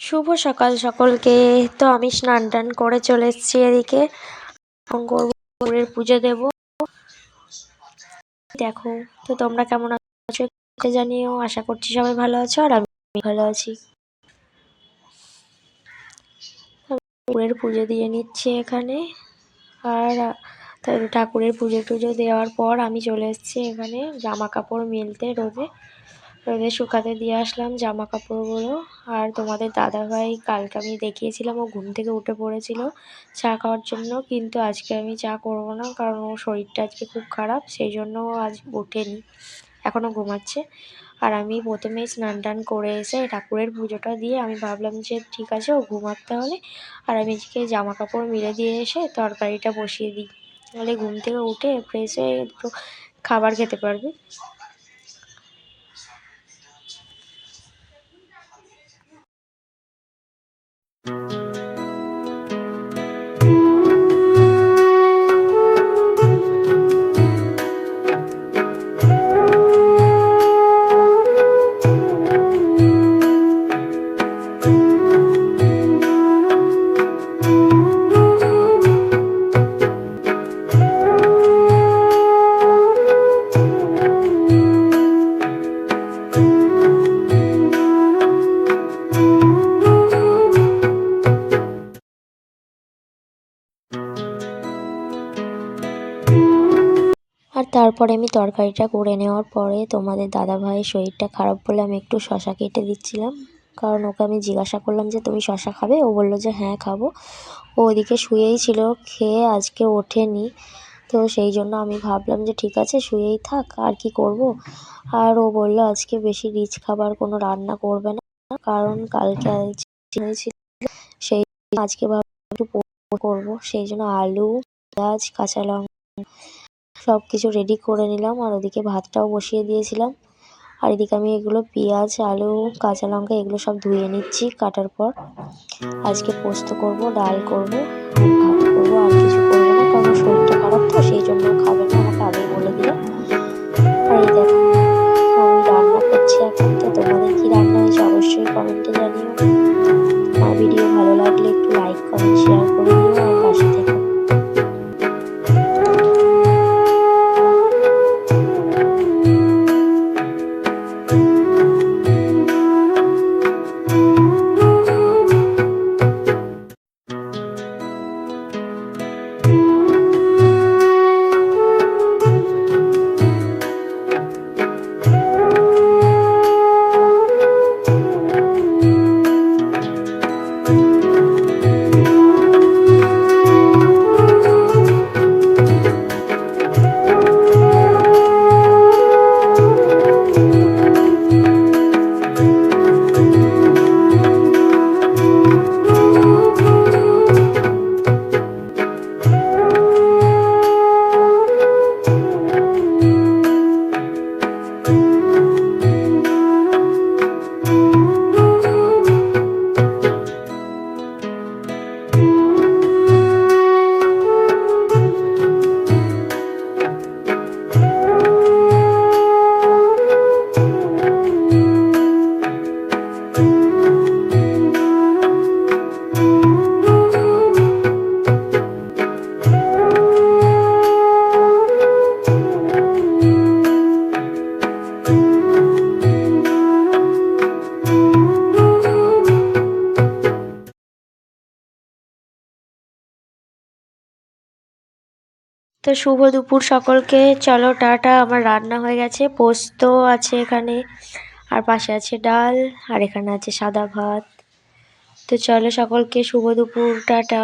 শুভ সকাল সকলকে। তো আমি স্নান টান করে চলে এসেছি এদিকে। ঠাকুরের পুজো দেব। দেখো, তো তোমরা কেমন আছো জানিও। আশা করছি সবাই ভালো আছো আর আমি ভালো আছি। ঠাকুরের পুজো দিয়ে নিচ্ছি এখানে। আর ঠাকুরের পুজো টুজো দেওয়ার পর আমি চলে এসেছি এখানে জামা কাপড় মেলতে রোদে। রোদে শুকাতে দিয়ে আসলাম জামা কাপড়গুলো আর তোমাদের দাদাভাই কালকে আমি দেখিয়েছিলাম, ও ঘুম থেকে উঠে পড়েছিল চা খাওয়ার জন্য, কিন্তু আজকে আমি চা করব না কারণ ওর শরীরটা আজকে খুব খারাপ, সেই জন্য আজ ওঠেনি, এখনও ঘুমাচ্ছে। আর আমি প্রথমে স্নান টান করে এসে ঠাকুরের পুজোটা দিয়ে আমি ভাবলাম যে ঠিক আছে, ও ঘুমাক তাহলে। আর আমি আজকে জামা কাপড় মিলে দিয়ে এসে তরকারিটা বসিয়ে দিই, তাহলে ঘুম থেকে উঠে ফ্রেশ হয়ে একটু খাবার খেতে পারবে। আর তারপরে আমি তরকারিটা করে নেওয়ার পরে তোমাদের দাদাভাইয়ের শরীরটা খারাপ বলে আমি একটু শশা কেটে দিচ্ছিলাম। কারণ ওকে আমি জিজ্ঞাসা করলাম যে, তুমি শশা খাবে? ও বলল যে হ্যাঁ খাব। ও ওদিকে শুয়েই ছিল, খেয়ে আজকে ওঠেনি। তো সেই জন্য আমি ভাবলাম যে, ঠিক আছে, শুয়েই থাক, আর কি করব? আর ও বলল, আজকে বেশি রিচ খাবার কোনো রান্না করবে না, কারণ কালকে সেই আজকে ভাবলাম একটু করব। সেই জন্য আলু, পেঁয়াজ, কাঁচা লঙ্কা সব কিছু রেডি করে নিলাম আর ওদিকে ভাতটাও বসিয়ে দিয়েছিলাম। আর এদিকে আমি এগুলো পেঁয়াজ, আলু, কাঁচা লঙ্কা এগুলো সব ধুয়ে নিচ্ছি কাটার পর। আজকে পোস্ত করব, ডাল করব, ভাত করব, আর কিছু করব না, কারণ শরীরটা খারাপ তো, সেই জন্য খাবে না আমাকে আগেই বলে দিল আর এই দেখো তো শুভ দুপুর সকলকে। চলো, টাটা। আমার রান্না হয়ে গেছে। পোস্ত আছে এখানে, আর পাশে আছে ডাল, আর এখানে আছে সাদা ভাত। তো চলো সকলকে শুভ দুপুর, টাটা।